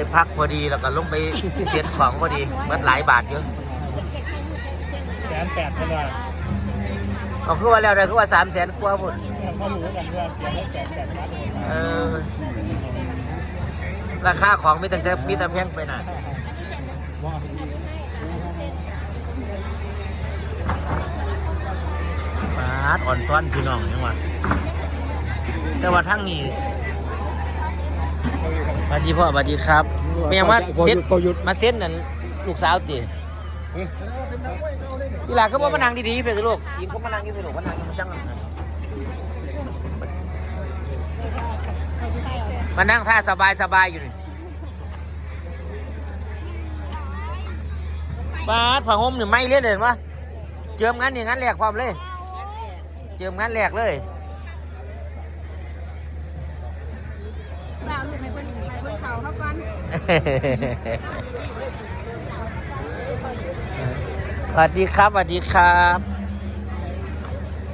ไปพักพอดีแล้วก็ลงไปเสียของพอดีเมื่หลายบาทเยอะแสนแปดเท่าไหร่เอาคือว่าแล้วได้คือว่าสามแสนกว่าหมดพ่อรู้กันว่าเสียได้แสนแปดบาทเออราคาของมีตั้งแต่มีแต่แพงไปน่ะว่าบาทอ่อนซ้อนพี่น้องยังวะแต่ว่าทั้งนี้ สวัสดีพ่อสวัสดีครับเป็นยังมาเซ็ตมาเซ็ตนั่นลูกสาวติทีหลังก็บอกมานั่งดีๆไปสิลูกยิงเขามานั่งอยู่สิลูกมานั่งอยู่มาจังมานั่งท่าสบายสบายๆอยู่นี่บาทผ้าห่มนี่ไม่เล่นเลยเห็นปะเจิมงานนี่งานแรกความเลย เจิมงานแรกเลย เราลูกให้เพิ่นให้เพิ่นเขาเขาก่อนสวัสดีครับสวัสดีครับ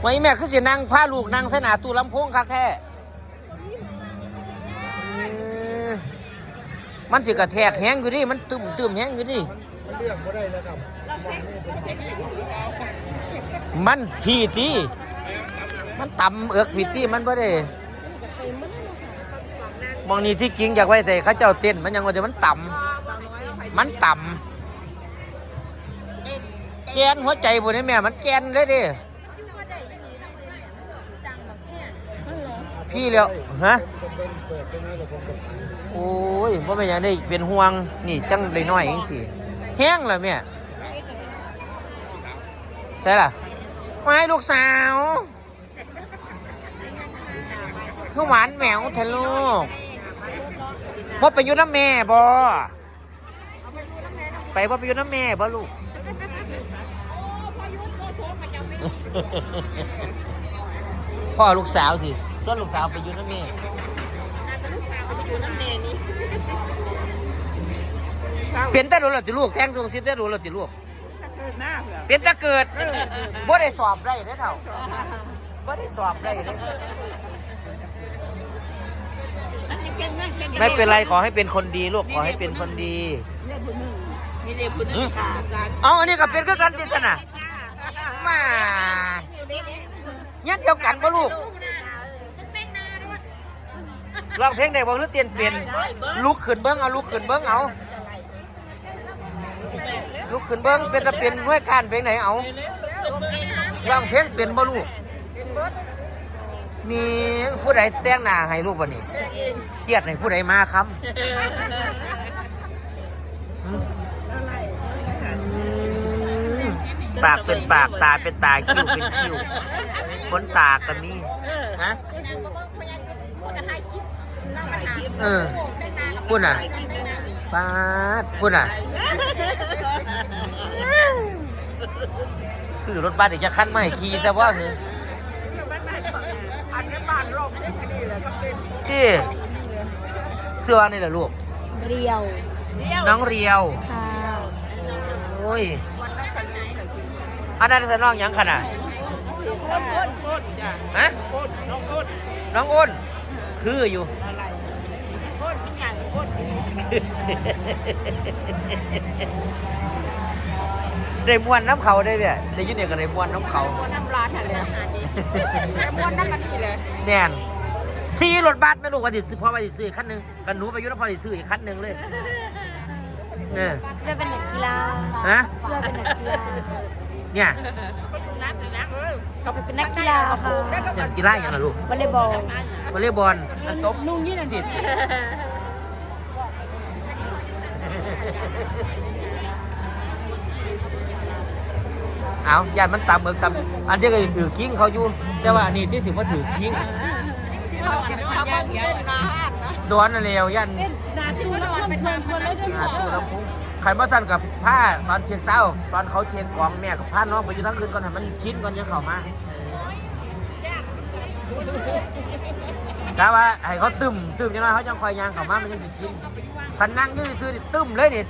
วันนี้แม่คือสินั่งพาลูกนั่งสนาตู้ลำโพงคักแท้เออมันสิกระแทกแห้งอยู่ดิมันตึมตึมแห้งอยู่ดิมันเลือกไม่ได้แล้วครับมันพีตีมันต่ำเอือกพีตีมันไ่ได้ มองนี่ที่จริงอยากไว้แต่เขาเจ้าเต้นมันยังว่าแต่มันต่ำมันต่ำแกนหัวใจบุนี่แม่มันแกนเลยดิพี่แล้วฮะจะเป็นเปิดจะน้อยว่าผมกับโอ้ยว่าไม่ยังได้เป็นห่วงนี่จังเลยน้อยเองสิแห้งเลยแม่ใช่ล่ะไม่ลูกสาวคือหวานแหมวเถอะลูก ว่าไปอยุ่น้ำแม่บ่ไปว่าไปอยุ่น้ำแม่บ่ลูกพ่อลูกสาวสิส่วนลูกสาวไปอยุ่น้ำแม่เป็นแต่ดูแล้วติลูกแทงทรงสิแต่ดูแล้วติลูกหน้าเผื่อเป็นแต่เกิดบ่ได้สอบได้เด้อเท่าบ่ได้สอบได้เด้อ ไม่เป็นไรขอให้เป็นคนดีลูกขอให้เป็นคนดีนี่เด็กผู้นึงค่ะการเอาอันนี้ก็เป็นคือกันจิตนะมาเงี้ยเดียวกันบ่ลูกร้องเพลงได้บ่หรือเตียนเป็นลุกขึ้นเบิ้งเอาลุกขึ้นเบิ้งเอาลุกขึ้นเบิ้งเป็นตะเป็นหน่วยการเพลงไหนเอาร้องเพลงเป็นบ่ลูก มีผู้ใดแต่งหน้าให้ลูกบ่นี่เครียดให้ผู้ใดมาคำหืมปากเป็นปากตาเป็นตาคิ้วเป็นคิ้วขนตาก็มีฮะเออพูดน่ะปาดพูดน่ะซื้อรถบัสอีกจะขั้นไม่ขี่ซะว่าคืออั นนี้บ้านโรคเล็กก็ดีเลยก็เป็นที่เสื้อนี่แหละลูก เรียวน้องเรียว ค่ะโอ้ยอันนั้นสน้องหยังขนาดอ้นอ้นอ้นจ้ะฮะอ้นน้องอ้นน้องอ้น คืออยู่อะไรอ้นเป็นอย่างอ้น ได้มวนน้ำเขาได้เบี้ยได้ยินเนี่ยก็ได้มวนน้ำเขาม้วนน้ำร้านอะไรแต่ม้วนน้ำกันนี่เลยแน่นซีรถบัสไม่รู้ว่าดิซื้อพ่อมาดิซื้ออีกคันหนึ่งกันหนูไปอยุ่นพอดิซื้ออีกคันหนึ่งเลยเนี่ยเสื้อเป็นนักกีฬาฮะเสื้อเป็นนักกีฬาเนี่ยนักนักเลยเป็นนักกีฬาค่ะเนี่ยกีฬาอย่างไรลูกวอลเลย์บอลวอลเลย์บอลอันตบนุ่งยี่นั่นจิต เอาอย่ามันต่ำเอิกต่ำอันที่ก็ถือคิ้งเขาอยู่แต่ว่าอันนี่ที่สิว่าถือคิ้งดอนนั่นเร็วยันนาจูแล้วเป็นนคนแล้วจะหาตู้ลำพุงขันมาสั่นกับผ้าตอนเช็คเศร้า ตอนเขาเช็คกองแม่กับผ้าน้องไปอยู่ทั้งคืนก่อนให้มันชิ้นก่อนยังเข้ามาแต่ว่าให้เขาตึมตึมจังน้อยเขายังคอยยางเข้ามามันยังสิชิ้นขันนั่งยืดซื้อตึมเลยนี่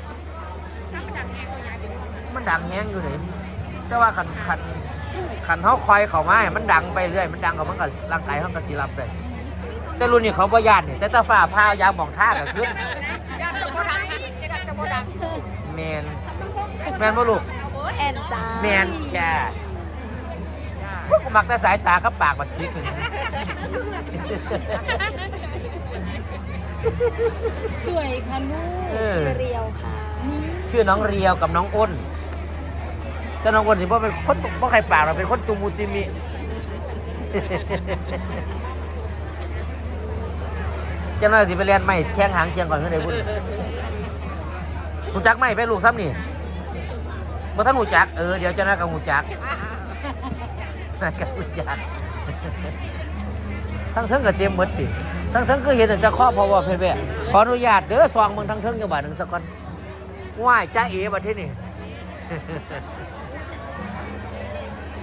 มันดังแห้งอยู่เลย แต่ว่าขันขันขันเขาคอยเขามาให้มันดังไปเรื่อย มันดังเขามันก็ร่างกายเขาก็สีรับเลยแต่รุ่นนี้เขาประหยัดนี่แต่ตาฝ่าผ้ายาบมองท่าก็บขึ้นแมนแมนบ่ลูกแอนแมนจ้าพวกกูมักแต่สายตากับปากบัดคิดงสวยค่ะลูกชื่อเรียวค่ะ ชื่อน้องเรียวกับน้องอ้น แต่น้องอ้นสิเพราะเป็นคนเพราะใครปากเราเป็นคนตูมูติมิเจ้าหน้าที่ไปเรียนไม่แช่งหางเชียงก่อนขึ้นได้บุญหูจักไม่ไปลูกซ้ำนี่เมื่อท่านหูจักเออเดี๋ยวเจ้าหน้ากับหูจักน่ากับหูจักทั้งเทิงกับเตรียมหมดติทั้งเทิงก็เห็นแต่จะข้อพอว่าเพ่ๆขออนุญาตเด้อซองมืองทั้งเทิงจังหวัดหนึ่งสักคนว่ายจ้าเอ๋บัดที่นี่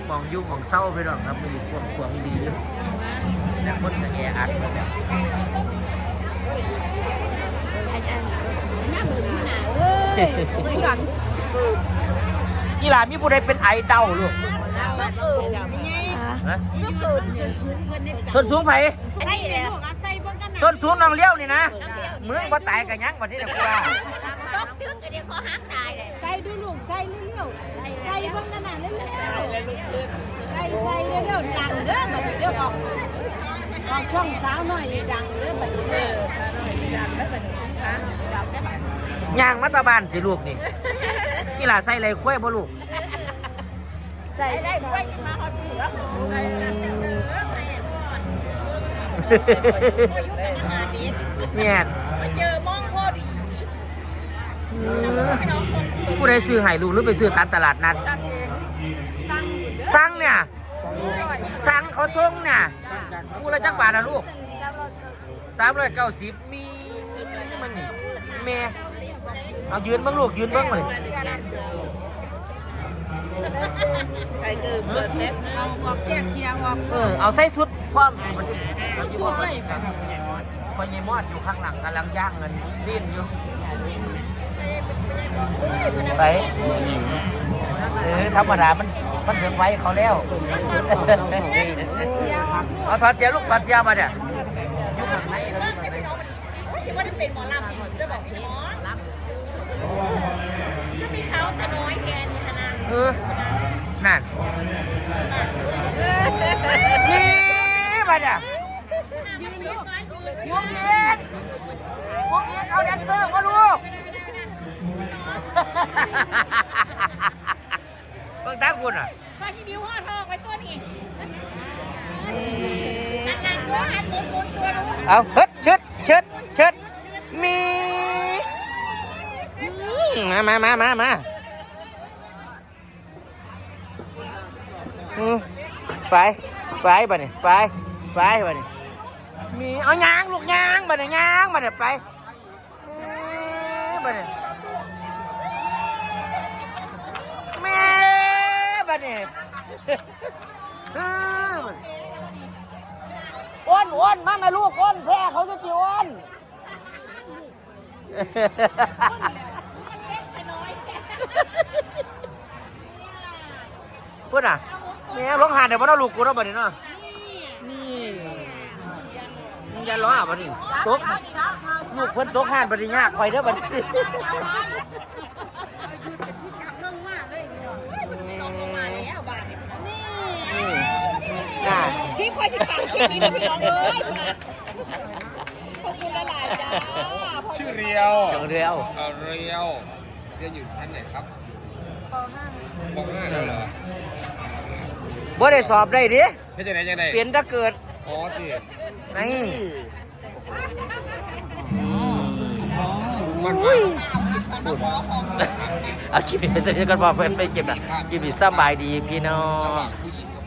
มองอยุ่งมองเศร้าไปหรอกครับมันอยู่ควงควงดีแต่คนก็แออัดหมดแล้วอีหลามีผู้ใดเป็นไอดอลลูกค่ะฮะลูกเกิดเสียสูงเพิ่นได้ส่วนสูงไผใส่เลยลูกใส่เบิ่งกันนะส่วนสูงน้องเลี้ยวนี่นะมึงบ่ตายกันยังบ่ที่ตะกูว่าตกถึงก็เดี๋ยวเขาหักตายเลยใส่ ดูลูกใส่เร็วๆใส่เบิ่งกันน่ะเร็วๆใส่ใส่เร็วๆดังเด้อบัดนี้เดี๋ยวออกออกช่องสาวหน่อยนี่ดังเด้อบัดนี้เด้อย่างมาตาบ้านสิลูกนี่อีหลาใส่อะไรคุ้ยบ่ลูกใส่ได้ด้วยเนี่ยเจอมองพอดี ผู้ใดซื้อให้ลูกหรือไปซื้อตามตลาดนัดสั่งเด้อสั่งเนี่ยสั่งเขาส่งเนี่ยกูละจักบาทนะลูกสามร้อยเก้าสิบมีมันนี่แม่เอายืนเบ้างลูกยืนเบ้างมาเลยใครเกิดเปิดแป๊บเอาออกแก้เสียงออกเออเอาใส่สุดความสุดเลยพอเยมอดอยู่ข้างหลังกำลังย่างเงินสิ้นอยู่ ไปเออธรรมดามันมันถึงไว้เขาแล้วเสียงออกเอาถอดเสียลูกถอดเสียมาเนี่ยยุ่งข้างในแล้วยุ่งข้างในไม่ใช่ว่าถึงเป็นหมอลำจะบอกพี่หมอลำก็มีเขาแต่น้อยแทนนี่นะเออนั่นนี่มาเนี่ยยืนยืนยืนพวกเอ็กพวกเอ็กเอาแดนเซอร์มาลูก เบิ่งตาคุณอะว่าที่บิวห่อทองไว้ตัวนี้นั่นๆตัวหันหมุนหมุนตัวรู้เอาเฮ็ดเชิดเชิดเชิดมีอืมมามามามามาอืมไปไปบัดนี้ไปไปบัดนี้มีเอายางลูกยางบัดนี้ยางบัดนี้ไปเอ้ยบัดนี้แบัดนี้เออบัดนี้อ้วนอ้วนมาแม่ลูกอ้วนแพ้เขาจะจีอ้วนพูดอะแม่ร้องหาเดี๋ยวพ่อเราลูกกูเราบัดนี้เนาะนี่มึงอย่าร้องอะบัดนี้ตกลูกเพิ่นตกหานบัดนี้ยากคอยเด้อบัดนี้นี่น่ะ คลิปคอยสิตังคลิปนี้นะพี่น้องเอ้ยขอบคุณหลายๆจ้าชื่อเรียวจังเรียว เอาเรียวเรียนอยู่ชั้นไหนครับป .5 ป .5 แล้วเหรอบ่ได้สอบได้ดิเฮ็ดจังไดจังไดเปลี่ยนถ้าเกิดอ๋อจีนี่มันอุ้มายเอาคลิปนี้ไปเสร็จกันบอกเพื่อนไปเก็บนะคลิปนี้สบายดีพี่น้อระหงว่างผู้หญิง